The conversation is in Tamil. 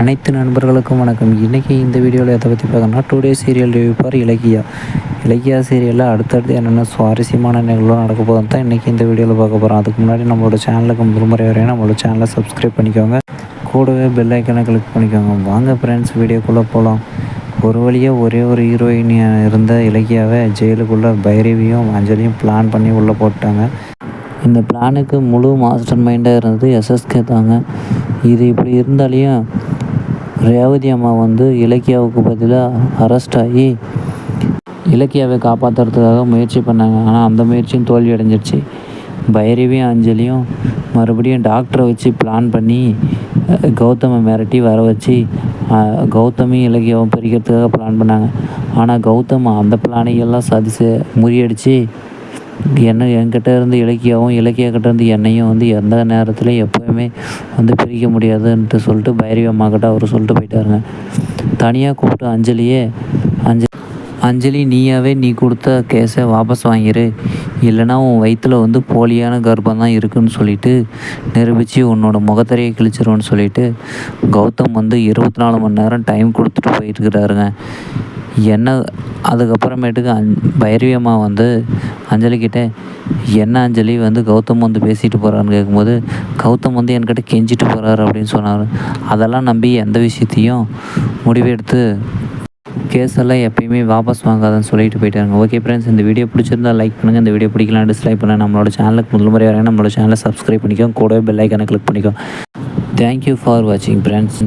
அனைத்து நண்பர்களுக்கும் வணக்கம். இன்றைக்கி இந்த வீடியோவில் எதை பற்றி பார்க்கணும்னா டூ டே சீரியல் ரிவ்யூ பார் இலக்கியா. இலக்கியா சீரியலில் அடுத்தடுத்து என்னென்ன சுவாரஸ்யமான நிகழ்வு நடக்க போதும் தான் இன்றைக்கி இந்த வீடியோவில் பார்க்க போகிறோம் அதுக்கு முன்னாடி நம்மளோட சேனலுக்கு முதல் முறை வரையும் நம்மளோட சேனலை சப்ஸ்கிரைப் பண்ணிக்கோங்க. கூடவே பெல் ஐக்கனை கிளிக் பண்ணிக்கோங்க. வாங்க ஃப்ரெண்ட்ஸ் வீடியோக்குள்ளே போகலாம் ஒரு வழியாக ஒரே ஒரு ஹீரோயினியாக இருந்த இலக்கியாவை ஜெயிலுக்குள்ளே பைரவியும் அஞ்சலியும் பிளான் பண்ணி உள்ளே போட்டாங்க. இந்த பிளானுக்கு முழு மாஸ்டர் மைண்டாக இருந்தது எஸ்எஸ்கே தாங்க. இது இப்படி இருந்தாலையும் ரேவதி அம்மா வந்து இலக்கியாவுக்கு பதிலாக அரெஸ்ட் ஆகி இலக்கியாவை காப்பாற்றுறதுக்காக முயற்சி பண்ணாங்க. ஆனால் அந்த முயற்சியும் தோல்வி அடைஞ்சிருச்சு. பைரவியும் அஞ்சலியும் மறுபடியும் டாக்டரை வச்சு பிளான் பண்ணி கௌதமை மிரட்டி வர வச்சு அஹ், கௌதமையும் இலக்கியாவும் பிரிக்கிறதுக்காக பிளான் பண்ணாங்க. ஆனால் கௌதம் அந்த பிளானையெல்லாம் சதிச்சு முறியடிச்சு என்ன என்கிட்ட இருந்து இலக்கியாவும் இலக்கியக்கிட்ட இருந்து என்னையும் வந்து எந்த நேரத்துலையும் எப்போயுமே வந்து பிரிக்க முடியாதுன்ட்டு சொல்லிட்டு பைரவி அம்மாக்கிட்ட அவர் சொல்லிட்டு போயிட்டாருங்க. தனியாக கூப்பிட்டு அஞ்சலியே அஞ்ச அஞ்சலி நீயாவே நீ கொடுத்த கேஸை வாபஸ் வாங்கிரு. இல்லைனா உன் வயிற்றுல வந்து போலியான கர்ப்பம் தான் இருக்குன்னு சொல்லிட்டு நிரூபித்து உன்னோட முகத்தரையை கிழிச்சிருவோன்னு சொல்லிட்டு கௌதம் வந்து இருபத்தி நாலு மணி நேரம் டைம் கொடுத்துட்டு போயிட்டுருக்கிறாருங்க என்ன அதுக்கப்புறமேட்டுக்கு அந் பைரவி அம்மா வந்து அஞ்சலிக்கிட்ட என்ன அஞ்சலி? வந்து கௌதம் வந்து பேசிட்டு போகிறான்னு கேட்கும்போது கௌதம் வந்து என்கிட்ட கெஞ்சிட்டு போகிறாரு அப்படின்னு சொன்னார். அதெல்லாம் நம்பி எந்த விஷயத்தையும் முடிவெடுத்து கேஸ் எல்லாம் எப்பயுமே வாபஸ் வாங்காதன்னு சொல்லிட்டு போயிட்டாங்க ஓகே ஃப்ரெண்ட்ஸ் இந்த வீடியோ பிடிச்சிருந்தா லைக் பண்ணுங்கள் இந்த வீடியோ பிடிக்கலாம் டிஸ்லைக் பண்ண நம்மளோட சேனலுக்கு முதல் முறை வரையும் நம்மளோட சேனலை சப்ஸ்கிரைப் பண்ணிக்கோ கூடவே பெல் ஐக்கனை கிளிக் பண்ணிக்கோ தேங்க்யூ ஃபார் வாட்சிங் ஃப்ரெண்ட்ஸ்